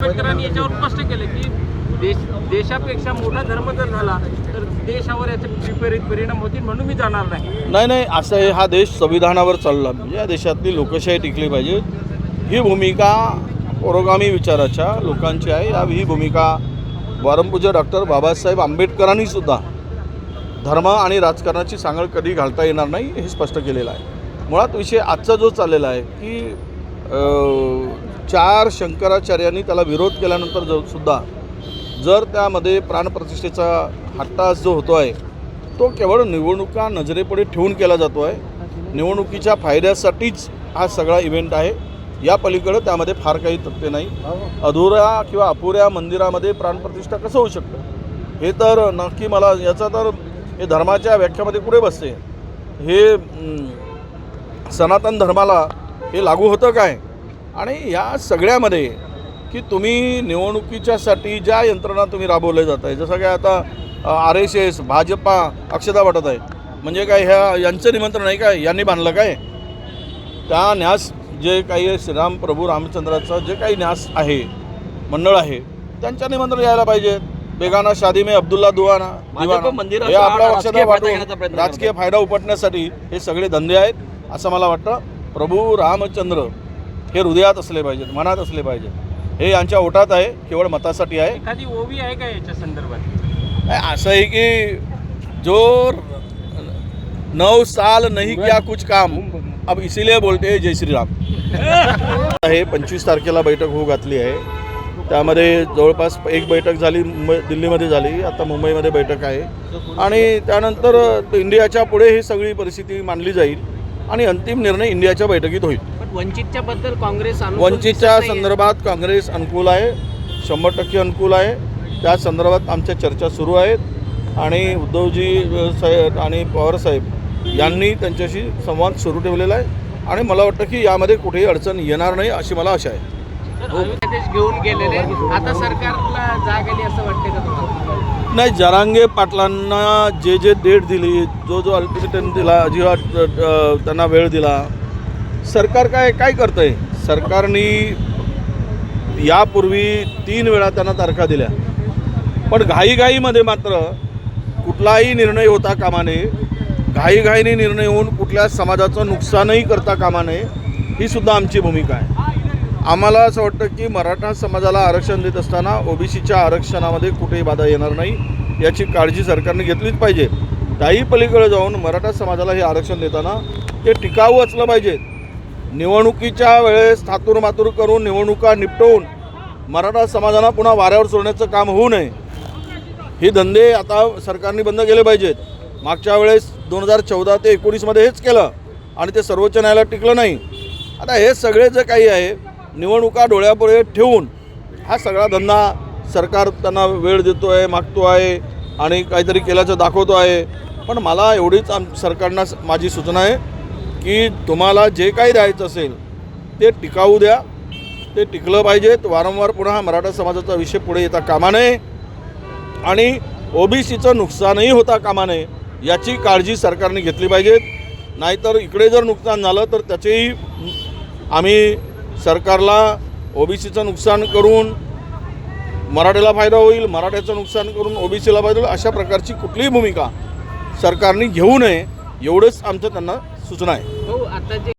आंबेडकरांनी याच्यावर स्पष्ट केलं की देश देशापेक्षा मोठा धर्म जर झाला तर देशावर याचे विपरीत परिणाम होतील म्हणून मी जाणार नाही. नाही नाही असं आहे हा देश संविधानावर चालला. म्हणजे या देशातली लोकशाही टिकली पाहिजे. ही भूमिका पुरोगामी विचाराच्या लोकांची आहे. या ही भूमिका परमपूज्य डॉक्टर बाबासाहेब आंबेडकरांनी सुद्धा धर्म आणि राजकारणाची सांगड कधी घालता येणार नाही हे स्पष्ट केलेलं आहे. मुळात विषय आजचा जो चाललेला आहे की चार शंकराचार्यांनी त्याला विरोध केल्यानंतर ज सुद्धा जर त्यामध्ये प्राणप्रतिष्ठेचा हट्टास जो होतो आहे तो केवळ निवडणुका नजरेपुढे ठेवून केला जातो आहे निवडणुकीच्या फायद्यासाठीच हा सगळा इव्हेंट आहे. या पलीकडं त्यामध्ये फार काही तथ्य नाही. अधुऱ्या किंवा अपुऱ्या मंदिरामध्ये प्राणप्रतिष्ठा कसं होऊ शकतं? हे तर नक्की मला याचा तर हे धर्माच्या व्याख्यामध्ये पुढे बसते. हे सनातन धर्माला हे लागू होतं काय? आणि या सगळ्यामध्ये की तुम्ही निवडणुकीच्यासाठी ज्या यंत्रणा तुम्ही राबवल्या जात आहे जसं काय आता आर एस एस भाजपा अक्षता वाटत आहे म्हणजे काय ह्या यांचं निमंत्रण आहे काय? यांनी बांधलं काय? त्या न्यास जे काही श्रीराम प्रभू रामचंद्राचं जे काही न्यास आहे मंडळ आहे त्यांच्या निमंत्रण यायला पाहिजे. बेगाना शादी में अब्दुल्ला हे आपल्या पक्षाला वाटून करत राजकीय फायदा उपटण्यासाठी हे सगळे धंदे आहेत असं मला वाटतं. प्रभू रामचंद्र हे हृदयात असले पाहिजेत मनात असले पाहिजेत. हे यांच्या ओटात आहे केवळ मतासाठी आहे. एखादी ओवी आहे का याच्या संदर्भात? असं आहे की जो नऊ साल नहीं किया कुछ काम. अब इसीलिए बोलते जय श्रीराम. हे पंचवीस तारखेला बैठक होऊ घातली आहे. त्यामध्ये जवळपास एक बैठक झाली मुंबई दिल्लीमध्ये झाली आता मुंबईमध्ये बैठक आहे. आणि त्यानंतर इंडियाच्या पुढे ही सगळी परिस्थिती मांडली जाईल. आणि अंतिम निर्णय इंडियाच्या बैठकीत होईल. वंचितच्या बद्दल काँग्रेस वंचितच्या. संदर्भात काँग्रेस अनुकूल आहे शंभर टक्के अनुकूल आहे. त्या संदर्भात आमच्या चर्चा सुरू आहेत आणि उद्धवजी साहेब आणि पवारसाहेब यांनी त्यांच्याशी संवाद सुरू ठेवलेला आहे आणि मला वाटतं की यामध्ये कुठेही अडचण येणार नाही अशी मला आशा आहे. तर अयोध्यादेश घेऊन गेलेले आता सरकारला जाग आली असं वाटते का तुम्हाला? नाही जरांगे पाटलांना जे जे डेट दिली जो जो अल्टिमेटम दिला जेव्हा अ, त्यांना वेळ दिला सरकार काय काय करतं आहे सरकारने यापूर्वी तीन वेळा त्यांना तारखा दिल्या. पण घाईघाईमध्ये मात्र कुठलाही निर्णय होता कामा नये घाईघाईने निर्णय होऊन कुठल्या समाजाचं नुकसानही करता कामा नये ही सुद्धा आमची भूमिका आहे. आम्हाला असं वाटतं की मराठा समाजाला आरक्षण देत असताना ओबीसीच्या आरक्षणामध्ये कुठेही बाधा येणार नाही याची काळजी सरकारने घेतलीच पाहिजे. त्याही पलीकडे जाऊन मराठा समाजाला हे आरक्षण देताना ते टिकाऊ असलं पाहिजे. निवडणुकीच्या वेळेस थातूर मातूर करून निवडणुका निपटवून मराठा समाजाला पुन्हा वाऱ्यावर सोडण्याचं काम होऊ नये. हे धंदे आता सरकारने बंद केले पाहिजेत. मागच्या वेळेस दोन हजार चौदा ते एकोणीसमध्ये हेच केलं आणि ते सर्वोच्च न्यायालयात टिकलं नाही. आता हे सगळे जे काही आहे निवडणुका डोळ्यापुढे ठेवून हा सगळा धंदा सरकार त्यांना वेळ देतो आहे मागतो आहे आणि काहीतरी केल्याचं दाखवतो आहे. पण मला एवढीच आम सरकारना माझी सूचना आहे. की तुम्हाला जे काही द्यायचं असेल ते टिकाऊ द्या. ते टिकलं पाहिजेत वारंवार पुन्हा मराठा समाजाचा विषय पुढे येता कामा नये. आणि ओबीसीचं नुकसानही होता कामा नये याची काळजी सरकारने घेतली पाहिजेत नाहीतर इकडे जर नुकसान झालं तर त्याचेही आम्ही सरकारला ओबीसीचं नुकसान करून मराठ्याला फायदा होईल मराठ्याचं नुकसान करून ओबीसीला फायदा होईल अशा प्रकारची कुठलीही भूमिका सरकारने घेऊ नये. एवढंच आमचं त्यांना सूचना आहे. हो आता जे